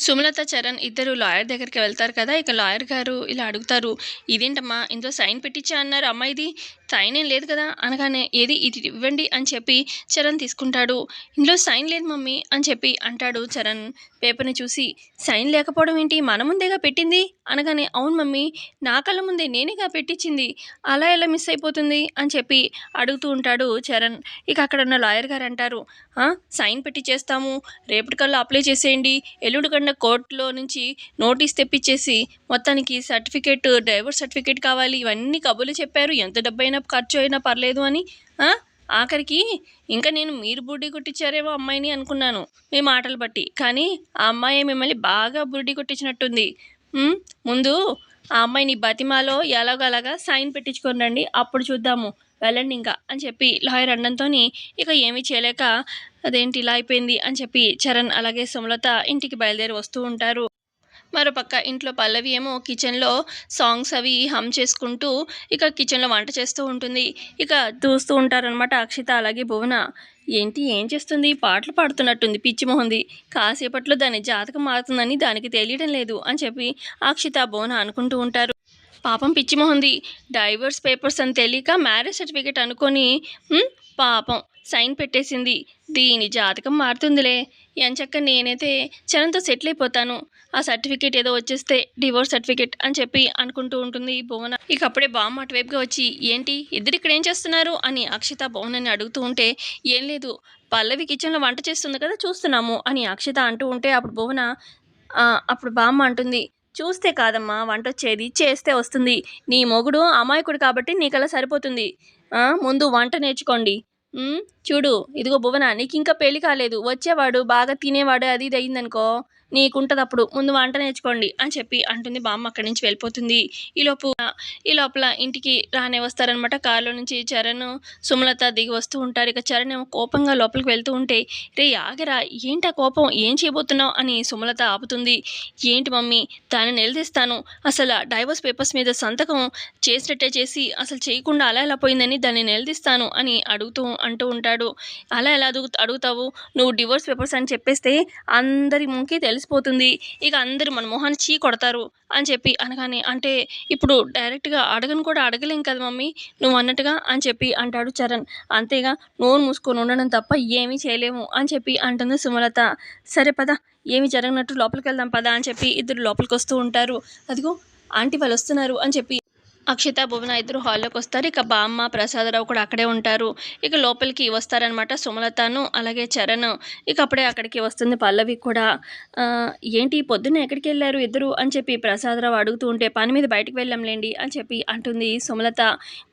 సుమలత చరణ్ ఇద్దరు లాయర్ దగ్గరికి వెళ్తారు కదా ఇక లాయర్ గారు ఇలా అడుగుతారు ఇదేంటమ్మా ఇందులో సైన్ పెట్టించా అన్నారు. అమ్మాయిది సైన్ ఏం లేదు కదా? అనగానే ఏది? ఇది ఇవ్వండి అని చెప్పి చరణ్ తీసుకుంటాడు. ఇందులో సైన్ లేదు మమ్మీ అని చెప్పి అంటాడు చరణ్. పేపర్ని చూసి సైన్ లేకపోవడం ఏంటి? మన ముందేగా పెట్టింది? అనగానే అవును మమ్మీ నా కళ్ళ ముందే నేనేగా పెట్టించింది అలా ఎలా మిస్ అయిపోతుంది? అని చెప్పి అడుగుతూ ఉంటాడు చరణ్. ఇక అక్కడ ఉన్న లాయర్ గారు అంటారు సైన్ పెట్టి చేస్తాము. రేపటికల్లా అప్లై చేసేయండి. ఎల్లుడి కన్నా కోర్టులో నుంచి నోటీస్ తెప్పించేసి మొత్తానికి సర్టిఫికేట్ డ్రైవర్ సర్టిఫికేట్ కావాలి ఇవన్నీ కబుర్లు చెప్పారు. ఎంత డబ్బైనా ఖర్చు అయినా పర్లేదు అని ఆఖరికి ఇంకా నేను మీరు బుడ్డి కొట్టించారేమో అమ్మాయిని అనుకున్నాను మీ మాటలు బట్టి. కానీ ఆ అమ్మాయి మిమ్మల్ని బాగా బుడ్డి కొట్టించినట్టుంది. ముందు ఆ అమ్మాయిని బతిమాలో ఎలాగలాగా సైన్ పెట్టించుకొని రండి అప్పుడు చూద్దాము. వెళ్ళండి ఇంకా అని చెప్పి లాయర్ అనడంతో ఇక ఏమీ చేయలేక అదేంటి ఇలా అయిపోయింది అని చెప్పి చరణ్ అలాగే సుమలత ఇంటికి బయలుదేరి వస్తూ ఉంటారు. మరోపక్క ఇంట్లో పల్లవి ఏమో కిచెన్లో సాంగ్స్ అవి హమ్ చేసుకుంటూ ఇక కిచెన్లో వంట చేస్తూ ఉంటుంది. ఇక చూస్తూ ఉంటారనమాట అక్షిత అలాగే భువన. ఏంటి ఏం చేస్తుంది? పాటలు పాడుతున్నట్టుంది పిచ్చిమోహంది కాసేపట్లో దాని జాతకం మారుతుందని దానికి తెలియడం లేదు అని చెప్పి అక్షిత భువన అనుకుంటూ ఉంటారు. పాపం పిచ్చిమోహంది డైవర్స్ పేపర్స్ అని తెలియక మ్యారేజ్ సర్టిఫికేట్ అనుకొని పాపం. సైన్ పెట్టేసింది. దీని జాతకం మారుతుందిలే. ఎంచక్క నేనైతే చరణ్తో సెటిల్ అయిపోతాను. ఆ సర్టిఫికేట్ ఏదో వచ్చేస్తే డివోర్స్ సర్టిఫికేట్ అని చెప్పి అనుకుంటూ ఉంటుంది భువన. ఇక అప్పుడే బామ్మ అటువైపుగా వచ్చి ఏంటి ఇద్దరు ఇక్కడ ఏం చేస్తున్నారు? అని అక్షిత భువనని అడుగుతూ ఉంటే ఏం లేదు పల్లవి కిచెన్లో వంట చేస్తుంది కదా చూస్తున్నాము అని అక్షిత అంటూ ఉంటే అప్పుడు భువన అప్పుడు బామ్మ అంటుంది చూస్తే కాదమ్మా వంట వచ్చేది చేస్తే వస్తుంది. నీ మొగుడు అమాయకుడు కాబట్టి నీకలా సరిపోతుంది. ముందు వంట నేర్చుకోండి. చూడు ఇదిగో భువన నీకు ఇంకా పెళ్ళి కాలేదు. వచ్చేవాడు బాగా తినేవాడు అది ఇది అయిందనుకో. నీకుంటుంది అప్పుడు ముందు వంట నేర్చుకోండి అని చెప్పి అంటుంది బామ్మ అక్కడి నుంచి వెళ్ళిపోతుంది. ఈ లోపు ఈ లోపల ఇంటికి రానే వస్తారనమాట కారులో నుంచి చరణ్ సుమలత దిగి వస్తూ ఉంటారు. ఇక చరణ్ ఏమో కోపంగా లోపలికి వెళ్తూ ఉంటే రే ఆగరా ఏంటా కోపం? ఏం చేయబోతున్నావు? అని సుమలత ఆపుతుంది. ఏంటి మమ్మీ దాన్ని నిలదీస్తాను. అసలు డైవర్స్ పేపర్స్ మీద సంతకం చేసినట్టే చేసి అసలు చేయకుండా అలా ఎలా పోయిందని దాన్ని నిలదీస్తాను అని అడుగుతూ అంటూ ఉంటాడు. అలా ఎలా అడుగు అడుగుతావు? నువ్వు డివోర్స్ పేపర్స్ అని చెప్పేస్తే అందరి ముంకి తెలిసిపోతుంది ఇక అందరూ మన మొహాన్ని చీ కొడతారు అని చెప్పి అనగానే అంటే ఇప్పుడు డైరెక్ట్గా అడగను కూడా అడగలేం కదా మమ్మీ నువ్వు అన్నట్టుగా అని చెప్పి అంటాడు చరణ్. అంతేగా నోరు మూసుకొని ఉండడం తప్ప ఏమీ చేయలేము అని చెప్పి అంటుంది సుమలత. సరే పద ఏమి జరగనట్టు లోపలికి వెళ్దాం పదా అని చెప్పి ఇద్దరు లోపలికి వస్తూ ఉంటారు. అదిగో ఆంటీ వాళ్ళు వస్తున్నారు అని చెప్పి అక్షిత భువన ఇద్దరు హాల్లోకి వస్తారు. ఇక బామ్మ ప్రసాదరావు కూడా అక్కడే ఉంటారు. ఇక లోపలికి వస్తారనమాట సుమలతను అలాగే చరణ్. ఇక అప్పుడే అక్కడికి వస్తుంది పల్లవి కూడా. ఏంటి పొద్దున్న ఎక్కడికి వెళ్ళారు ఇద్దరు? అని చెప్పి ప్రసాదరావు అడుగుతూ ఉంటే పని మీద బయటకు వెళ్ళాంలేండి అని చెప్పి అంటుంది సుమలత.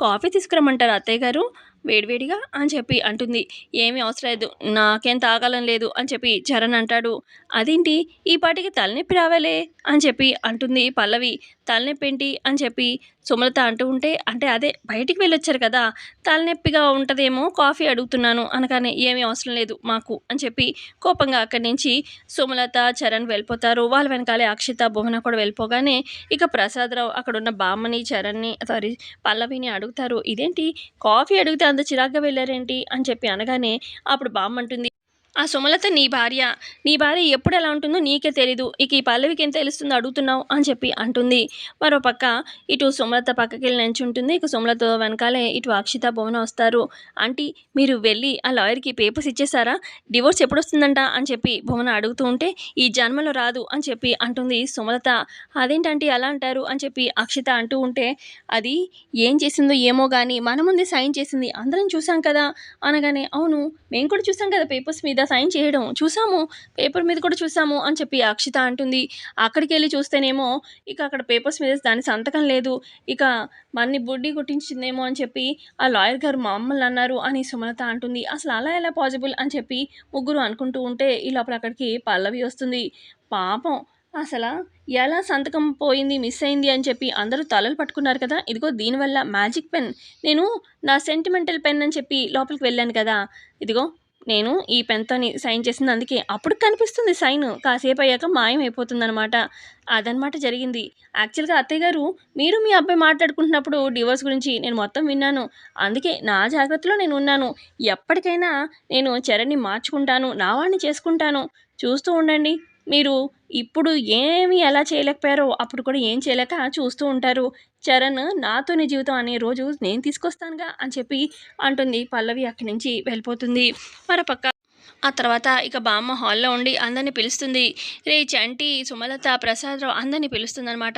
కాఫీ తీసుకురమ్మంటారు అత్తయ్య గారు? వేడివేడిగా అని చెప్పి అంటుంది. ఏమీ అవసరం లేదు. నాకేం తాగాలని లేదు అని చెప్పి చరణ్ అంటాడు. అదేంటి? ఈ పాటికి తలనొప్పి రావాలే అని చెప్పి అంటుంది పల్లవి. తలనొప్పి ఏంటి అని చెప్పి సుమలత అంటూ ఉంటే అంటే అదే బయటికి వెళ్ళొచ్చారు కదా తలనొప్పిగా ఉంటుందేమో కాఫీ అడుగుతున్నాను అనగానే ఏమీ అవసరం లేదు మాకు అని చెప్పి కోపంగా అక్కడి నుంచి సుమలత చరణ్ వెళ్ళిపోతారు. వాళ్ళ వెనకాలే అక్షిత భువన కూడా వెళ్ళిపోగానే ఇక ప్రసాదరావు అక్కడ ఉన్న బామ్మని చరణ్ని సారీ పల్లవిని అడుగుతారు. ఇదేంటి? కాఫీ అడిగితే అంత చిరాగ్గా వెళ్ళారేంటి అని చెప్పి అనగానే అప్పుడు బామ్మ అంటుంది ఆ సుమలత నీ భార్య నీ భార్య ఎప్పుడు ఎలా ఉంటుందో నీకే తెలీదు. ఇక ఈ పల్లవికి ఏం తెలుస్తుందో అడుగుతున్నావు అని చెప్పి అంటుంది. మరో పక్క ఇటు సుమలత పక్కకి వెళ్ళి నించుంటుంది ఇక సుమలత వెనకాలే ఇటు అక్షిత భువన వస్తారు. ఆంటీ మీరు వెళ్ళి ఆ లాయర్కి పేపర్స్ ఇచ్చేసారా డివోర్స్ ఎప్పుడు వస్తుందంట అని చెప్పి భువన అడుగుతూ ఉంటే ఈ జన్మలో రాదు అని చెప్పి అంటుంది సుమలత. అదేంటంటే అలా అంటారు? అని చెప్పి అక్షిత అంటూ ఉంటే అది ఏం చేసిందో ఏమో కానీ మన ముందే సైన్ చేసింది. అందరం చూసాం కదా. అనగానే అవును మేము కూడా చూసాం కదా పేపర్స్ మీద. సైన్ చేయడం. చూసాము? పేపర్ మీద కూడా చూసాము అని చెప్పి అక్షిత అంటుంది. అక్కడికి వెళ్ళి చూస్తేనేమో ఇక అక్కడ పేపర్స్ మీద దాని సంతకం లేదు. ఇక మన్ని బుడ్డి కొట్టించిందేమో అని చెప్పి ఆ లాయర్ గారు మమ్మల్ని అన్నారు అని సుమలత అంటుంది. అసలు అలా ఎలా పాసిబుల్ అని చెప్పి ముగ్గురు అనుకుంటూ ఉంటే ఈ లోపల అక్కడికి పల్లవి వస్తుంది. పాపం అసలు ఎలా సంతకం పోయింది మిస్ అయింది అని చెప్పి అందరూ తలలు పట్టుకున్నారు కదా. ఇదిగో దీనివల్ల మ్యాజిక్ పెన్. నేను నా సెంటిమెంటల్ పెన్ అని చెప్పి లోపలికి వెళ్ళాను కదా. ఇదిగో నేను ఈ పెన్తోని సైన్ చేసింది అందుకే. అప్పుడు కనిపిస్తుంది సైన్. కాసేపు అయ్యాక మాయం అదనమాట జరిగింది. యాక్చువల్గా అత్తయ్య గారు మీరు మీ అబ్బాయి మాట్లాడుకుంటున్నప్పుడు డివోర్స్ గురించి నేను మొత్తం విన్నాను. అందుకే నా జాగ్రత్తలో నేను ఉన్నాను. ఎప్పటికైనా నేను చరణ్ని మార్చుకుంటాను. నా వాడిని చేసుకుంటాను. చూస్తూ ఉండండి. మీరు ఇప్పుడు ఏమి ఎలా చేయలేకపోయారో అప్పుడు కూడా ఏం చేయలేక చూస్తూ ఉంటారు. చరణ్ నాతోని జీవితం అనే రోజు నేను తీసుకొస్తానుగా అని చెప్పి అంటుంది పల్లవి అక్కడి నుంచి వెళ్ళిపోతుంది. మరోపక్క ఆ తర్వాత ఇక బామ్మ హాల్లో ఉండి అందరిని పిలుస్తుంది. రే చంటి సుమలత ప్రసాదరావు అందరిని పిలుస్తుంది అనమాట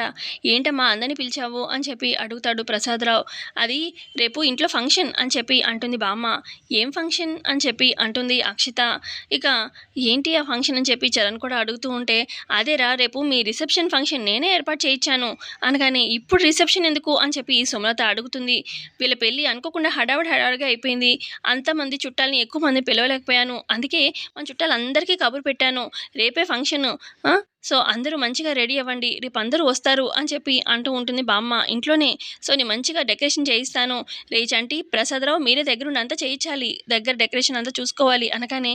ఏంటమ్మా అందరిని పిలిచావు? అని చెప్పి అడుగుతాడు ప్రసాదరావు. అది రేపు ఇంట్లో ఫంక్షన్ అని చెప్పి అంటుంది బామ్మ. ఏం ఫంక్షన్? అని చెప్పి అంటుంది అక్షిత. ఇక ఏంటి ఆ ఫంక్షన్? అని చెప్పి చరణ్ కూడా అడుగుతూ ఉంటే అదేరా రేపు మీ రిసెప్షన్ ఫంక్షన్ నేనే ఏర్పాటు చేయించాను. అనగానే ఇప్పుడు రిసెప్షన్ ఎందుకు? అని చెప్పి సుమలత అడుగుతుంది. వీళ్ళ పెళ్ళి అనుకోకుండా హడావిడి హడావిడిగా అయిపోయింది. అంతమంది చుట్టాలని ఎక్కువ మంది పిలవలేకపోయాను. అందుకే మన చుట్టాలందరికీ కబురు పెట్టాను. రేపే ఫంక్షన్. సో అందరూ మంచిగా రెడీ అవ్వండి. రేపు అందరూ వస్తారు అని చెప్పి అంటూ ఉంటుంది బామ్మ ఇంట్లోనే. సో నేను మంచిగా డెకరేషన్ చేయిస్తాను. రేచంటి ప్రసాదరావు మీరే దగ్గరుండి అంతా చేయించాలి. దగ్గర డెకరేషన్ అంతా చూసుకోవాలి అనగానే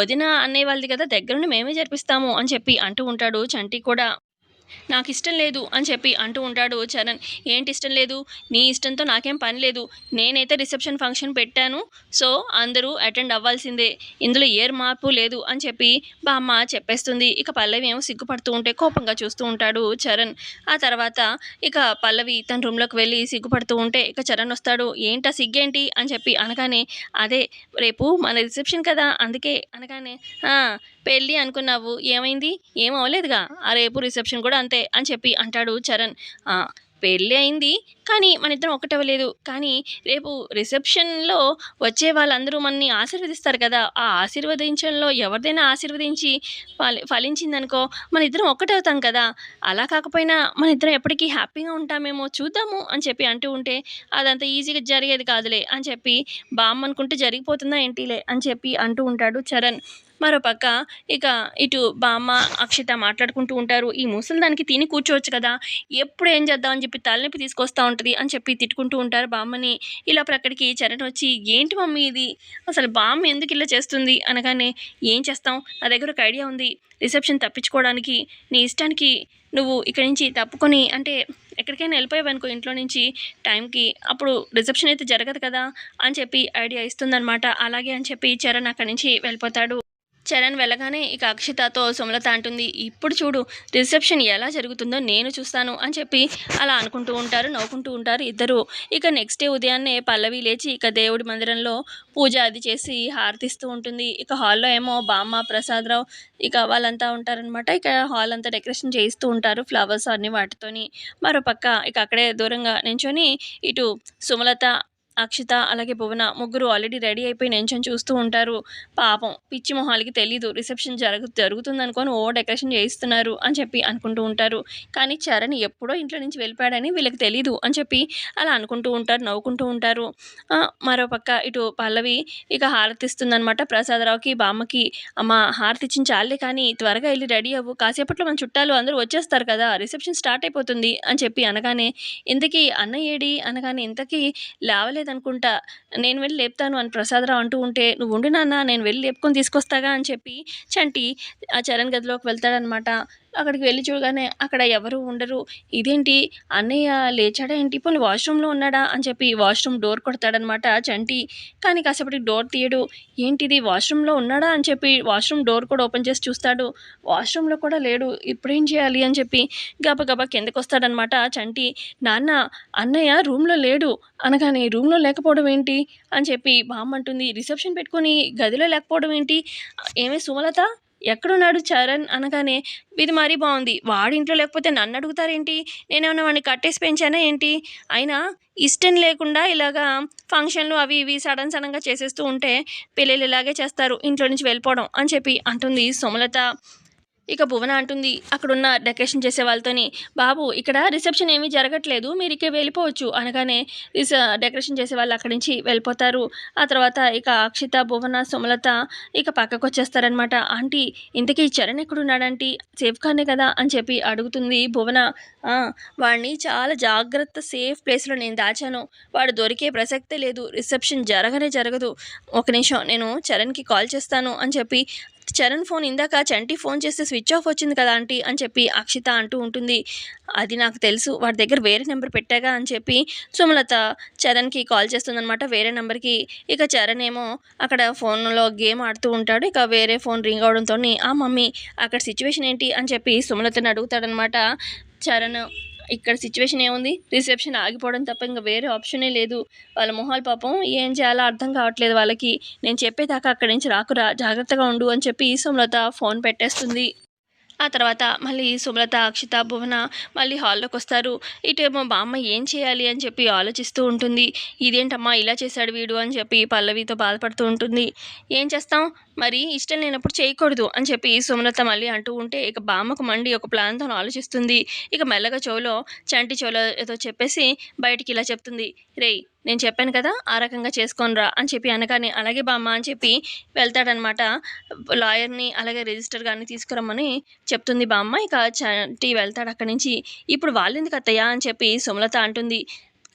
వదిన అన్నయ్య వాళ్ళది కదా దగ్గరుండి మేమే జరిపిస్తాము అని చెప్పి అంటూ ఉంటాడు చంటి కూడా. నాకు ఇష్టం లేదు అని చెప్పి అంటూ ఉంటాడు చరణ్. ఏంటి ఇష్టం లేదు? నీ ఇష్టంతో నాకేం పని లేదు. నేనైతే రిసెప్షన్ ఫంక్షన్ పెట్టాను. సో అందరూ అటెండ్ అవ్వాల్సిందే. ఇందులో ఏ మార్పు లేదు అని చెప్పి బామ్మ చెప్పేస్తుంది. ఇక పల్లవి ఏమో సిగ్గుపడుతూ ఉంటే కోపంగా చూస్తూ ఉంటాడు చరణ్. ఆ తర్వాత ఇక పల్లవి తన రూమ్లోకి వెళ్ళి సిగ్గుపడుతూ ఉంటే ఇక చరణ్ వస్తాడు. ఏంటా సిగ్గేంటి? అని చెప్పి అనగానే అదే రేపు మన రిసెప్షన్ కదా. అందుకే అనగానే పెళ్ళి అనుకున్నావు. ఏమైంది? ఏం అవ్వలేదుగా? ఆ రేపు రిసెప్షన్ కూడా అంతే అని చెప్పి అంటాడు చరణ్. పెళ్ళి అయింది కానీ మన ఇద్దరం ఒకటవ్వలేదు కానీ రేపు రిసెప్షన్లో వచ్చే వాళ్ళందరూ మనని ఆశీర్వదిస్తారు కదా. ఆ ఆశీర్వదించడంలో ఎవరిదైనా ఆశీర్వదించి ఫలి ఫలించిందనుకో మన ఇద్దరం ఒకటవుతాం కదా. అలా కాకపోయినా మన ఇద్దరం ఎప్పటికీ హ్యాపీగా ఉంటామేమో చూద్దాము అని చెప్పి అంటూ ఉంటే అదంత ఈజీగా జరిగేది కాదులే అని చెప్పి బామ్మ అనుకుంటే జరిగిపోతుందా ఏంటిలే అని చెప్పి అంటూ ఉంటాడు చరణ్. మరోపక్క ఇక ఇటు బామ్మ అక్షిత మాట్లాడుకుంటూ ఉంటారు. ఈ ముసలి దానికి తిని కూర్చోవచ్చు కదా. ఎప్పుడు ఏం చేద్దాం అని చెప్పి తలనొప్పి తీసుకొస్తా ఉంటుంది అని చెప్పి తిట్టుకుంటూ ఉంటారు బామ్మని. ఇలా అక్కడికి చరణ్ వచ్చి ఏంటి మమ్మీ ఇది? అసలు బామ్మ ఎందుకు ఇలా చేస్తుంది? అనగానే ఏం చేస్తాం? నా దగ్గర ఒక ఐడియా ఉంది. రిసెప్షన్ తప్పించుకోవడానికి నీ ఇష్టానికి నువ్వు ఇక్కడి నుంచి తప్పుకొని అంటే ఎక్కడికైనా వెళ్ళిపోయావనుకో ఇంట్లో నుంచి టైంకి అప్పుడు రిసెప్షన్ అయితే జరగదు కదా అని చెప్పి ఐడియా ఇస్తుందనమాట అలాగే అని చెప్పి చరణ్ అక్కడి నుంచి వెళ్ళిపోతాడు. చరణ్ వెళ్ళగానే ఇక అక్షితతో సుమలత అంటుంది ఇప్పుడు చూడు రిసెప్షన్ ఎలా జరుగుతుందో నేను చూస్తాను అని చెప్పి అలా అనుకుంటూ ఉంటారు నవ్వుకుంటూ ఉంటారు ఇద్దరు. ఇక నెక్స్ట్ డే ఉదయాన్నే పల్లవి లేచి ఇక దేవుడి మందిరంలో పూజ అది చేసి హారతిస్తూ ఉంటుంది. ఇక హాల్లో ఏమో బామ్మ ప్రసాదరావు ఇక వాళ్ళంతా ఉంటారనమాట ఇక హాల్ అంతా డెకరేషన్ చేయిస్తూ ఉంటారు ఫ్లవర్స్ అన్ని వాటితోని. మరో పక్క ఇక అక్కడే దూరంగా నించొని ఇటు సుమలత అక్షిత అలాగే భువన ముగ్గురు ఆల్రెడీ రెడీ అయిపోయి నించొని చూస్తూ ఉంటారు. పాపం పిచ్చి మొహాలకి తెలీదు. రిసెప్షన్ జరుగు జరుగుతుంది అనుకొని ఓ డెకరేషన్ చేయిస్తున్నారు అని చెప్పి అనుకుంటూ ఉంటారు. కానీ చరణ్ ఎప్పుడో ఇంట్లో నుంచి వెళ్ళిపోయాడని వీళ్ళకి తెలీదు అని చెప్పి అలా అనుకుంటూ ఉంటారు నవ్వుకుంటూ ఉంటారు. మరోపక్క ఇటు పల్లవి ఇక హారతిస్తుందనమాట ప్రసాదరావుకి బామ్మకి అమ్మ హారతి ఇచ్చిన చాలే కానీ త్వరగా వెళ్ళి రెడీ అవ్వు. కాసేపట్లో మన చుట్టాలు అందరూ వచ్చేస్తారు కదా రిసెప్షన్ స్టార్ట్ అయిపోతుంది అని చెప్పి అనగానే ఇంతకీ అన్న ఏడి అనగానే ఇంతకీ లేవలేదు లేదనుకుంటా నేను వెళ్ళి లేపుతాను అని ప్రసాదరావు అంటూ ఉంటే నువ్వు ఉండు నాన్న నేను వెళ్ళి లేపుకొని తీసుకొస్తాగా అని చెప్పి చంటి ఆ చరణ్ గదిలోకి వెళ్తాడనమాట. అక్కడికి వెళ్ళి చూడగానే అక్కడ ఎవరు ఉండరు. ఇదేంటి? అన్నయ్య లేచాడా ఏంటి? పోనీ వాష్రూమ్లో ఉన్నాడా? అని చెప్పి వాష్రూమ్ డోర్ కొడతాడనమాట చంటి. కానీ కాసేపటికి డోర్ తీయడు. ఏంటిది? వాష్రూమ్లో ఉన్నాడా? అని చెప్పి వాష్రూమ్ డోర్ కూడా ఓపెన్ చేసి చూస్తాడు. వాష్రూమ్లో కూడా లేడు. ఇప్పుడేం చేయాలి? అని చెప్పి గబగబా కిందకు వస్తాడనమాట చంటి. నాన్న అన్నయ్య రూమ్లో లేడు. అనగానే రూమ్లో లేకపోవడం ఏంటి? అని చెప్పి బామ్మ అంటుంది రిసెప్షన్ పెట్టుకొని గదిలో లేకపోవడం ఏంటి? ఏమే సుమలత? ఎక్కడున్నాడు చరణ్ అనగానే ఇది మరీ బాగుంది. వాడింట్లో లేకపోతే నన్ను అడుగుతారేంటి? నేనేమన్నా వాడిని కట్టేసి పెంచానా ఏంటి? అయినా ఇష్టం లేకుండా ఇలాగా ఫంక్షన్లు అవి ఇవి సడన్ సడన్గా చేసేస్తూ ఉంటే పిల్లలు ఇలాగే చేస్తారు ఇంట్లో నుంచి వెళ్ళిపోవడం అని చెప్పి అంటుంది సుమలత. ఇక భువన అంటుంది అక్కడున్న డెకరేషన్ చేసే వాళ్ళతోని బాబు ఇక్కడ రిసెప్షన్ ఏమీ జరగట్లేదు మీరు ఇక వెళ్ళిపోవచ్చు. అనగానే రిస డెకరేషన్ చేసే వాళ్ళు అక్కడి నుంచి వెళ్ళిపోతారు. ఆ తర్వాత ఇక అక్షిత భువన సుమలత ఇక పక్కకు వచ్చేస్తారనమాట ఆంటీ ఇంతకీ చరణ్ ఎక్కడున్నాడంటీ? సేఫ్ గానే కదా? అని చెప్పి అడుగుతుంది భువన. వాడిని చాలా జాగ్రత్త సేఫ్ ప్లేస్లో నేను దాచాను. వాడు దొరికే ప్రసక్తే లేదు రిసెప్షన్ జరగనే జరగదు. ఒక నిమిషం నేను చరణ్కి కాల్ చేస్తాను అని చెప్పి చరణ్ ఫోన్ ఇందాక చంటి ఫోన్ చేస్తే స్విచ్ ఆఫ్ వచ్చింది కదా ఆంటీ అని చెప్పి అక్షిత అంటూ ఉంటుంది. అది నాకు తెలుసు. వాడి దగ్గర వేరే నెంబర్ పెట్టాగా అని చెప్పి సుమలత చరణ్కి కాల్ చేస్తుందనమాట వేరే నెంబర్కి. ఇక చరణ్ ఏమో అక్కడ ఫోన్లో గేమ్ ఆడుతూ ఉంటాడు. ఇక వేరే ఫోన్ రింగ్ అవడంతో ఆ మమ్మీ అక్కడ సిచ్యువేషన్ ఏంటి? అని చెప్పి సుమలతను అడుగుతాడనమాట చరణ్ ఇక్కడ సిచ్యువేషన్ ఏముంది? రిసెప్షన్ ఆగిపోవడం తప్ప ఇంకా వేరే ఆప్షనే లేదు. వాళ్ళ మొహాలు పాపం ఏం చేయాలో అర్థం కావట్లేదు వాళ్ళకి. నేను చెప్పేదాకా అక్కడి నుంచి రాకురా జాగ్రత్తగా ఉండు అని చెప్పి సోమలత ఫోన్ పెట్టేస్తుంది. ఆ తర్వాత మళ్ళీ సుమలత అక్షిత భువన మళ్ళీ హాల్లోకి వస్తారు. ఇటేమో బామ్మ ఏం చేయాలి అని చెప్పి ఆలోచిస్తూ ఉంటుంది. ఇదేంటమ్మా ఇలా చేశాడు వీడు అని చెప్పి పల్లవితో బాధపడుతూ ఉంటుంది. ఏం చేస్తాం? మరి ఇష్టం లేనప్పుడు చేయకూడదు అని చెప్పి సుమలత మళ్ళీ అంటూ ఉంటే ఇక బామ్మకు మండి ఒక ప్లాన్తో ఆలోచిస్తుంది. ఇక మెల్లగా చెవులో చంటి చెవులో ఏదో చెప్పేసి బయటికి ఇలా చెప్తుంది. రేయ్ నేను చెప్పాను కదా ఆ రకంగా చేసుకోనరా అని చెప్పి అనగానే అలాగే బామ్మ అని చెప్పి వెళ్తాడనమాట. లాయర్ని అలాగే రిజిస్టర్ గారిని తీసుకురమ్మని చెప్తుంది బామ్మ. ఇక చంటి వెళ్తాడు అక్కడి నుంచి. ఇప్పుడు వాళ్ళెందుకు అత్తయ్య అని చెప్పి సుమలత అంటుంది.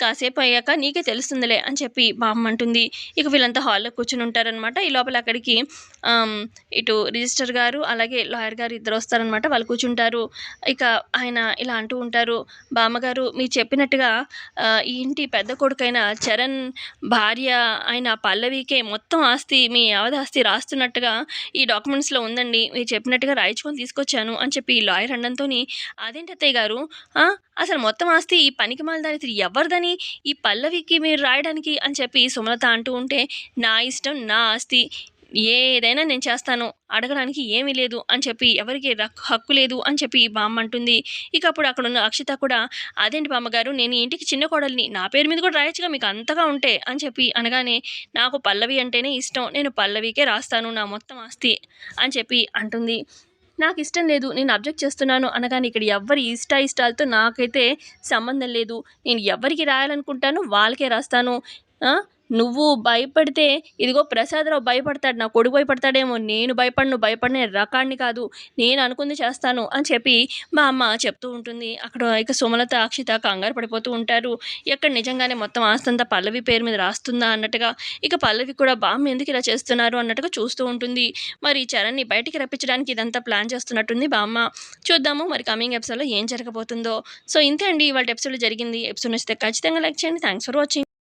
కాసేపు అయ్యాక నీకే తెలుస్తుందిలే అని చెప్పి బామ్మ అంటుంది. ఇక వీళ్ళంతా హాల్లో కూర్చుని ఉంటారనమాట ఈ లోపల అక్కడికి ఇటు రిజిస్టర్ గారు అలాగే లాయర్ గారు ఇద్దరు వస్తారనమాట వాళ్ళు కూర్చుంటారు. ఇక ఆయన ఇలా అంటూ ఉంటారు. బామ్మగారు మీరు చెప్పినట్టుగా ఈ ఇంటి పెద్ద కొడుకైన చరణ్ భార్య ఆయన పల్లవికే మొత్తం ఆస్తి మీ యావదాస్తి రాస్తున్నట్టుగా ఈ డాక్యుమెంట్స్లో ఉందండి. మీరు చెప్పినట్టుగా రాయించుకొని తీసుకొచ్చాను అని చెప్పి ఈ లాయర్ అనడంతో అదేంటి అత్తయ్య గారు? అసలు మొత్తం ఆస్తి ఈ పనికి దాని ఎవరిదని ఈ పల్లవికి మీరు రాయడానికి అని చెప్పి సుమలత అంటూ ఉంటే నా ఇష్టం నా ఆస్తి ఏదైనా నేను చేస్తాను అడగడానికి ఏమీ లేదు అని చెప్పి ఎవరికి రక్- హక్కు లేదు అని చెప్పి బామ్మ అంటుంది. ఇక అప్పుడు అక్కడ ఉన్న అక్షిత కూడా అదేంటి బామ్మగారు నేను ఇంటికి చిన్న కోడల్ని నా పేరు మీద కూడా రాయొచ్చుగా మీకు అంతగా ఉంటే అని చెప్పి అనగానే నాకు పల్లవి అంటేనే ఇష్టం నేను పల్లవికే రాస్తాను నా మొత్తం ఆస్తి అని చెప్పి అంటుంది. నాకు ఇష్టం లేదు నేను అబ్జెక్ట్ చేస్తున్నాను అనగానే ఇక్కడ ఎవరి ఇష్ట ఇష్టాలతో నాకైతే సంబంధం లేదు. నేను ఎవరికి రాయాలనుకుంటానో వాళ్ళకే రాస్తాను. నువ్వు భయపడితే ఇదిగో ప్రసాదరావు భయపడతాడు నా కొడుకు భయపడతాడేమో నేను భయపడను భయపడిన రకాన్ని కాదు నేను అనుకుంది చేస్తాను అని చెప్పి మా అమ్మ చెప్తూ ఉంటుంది. అక్కడ ఇక సుమలత అక్షిత కంగారు పడిపోతూ ఉంటారు. ఎక్కడ నిజంగానే మొత్తం ఆస్తంతా పల్లవి పేరు మీద రాస్తుందా అన్నట్టుగా ఇక పల్లవి కూడా బామ్మ ఎందుకు ఇలా చేస్తున్నారు అన్నట్టుగా చూస్తూ ఉంటుంది. మరి చరణ్ని బయటికి రప్పించడానికి ఇదంతా ప్లాన్ చేస్తున్నట్టుంది బామ్మ. చూద్దాము మరి కమింగ్ ఎపిసోడ్లో ఏం జరగబోతుందో. సో ఇంతే అండి ఇవాళ ఎపిసోడ్లో జరిగింది. ఎపిసోడ్ నచ్చితే ఖచ్చితంగా లైక్ చేయండి. Thanks for watching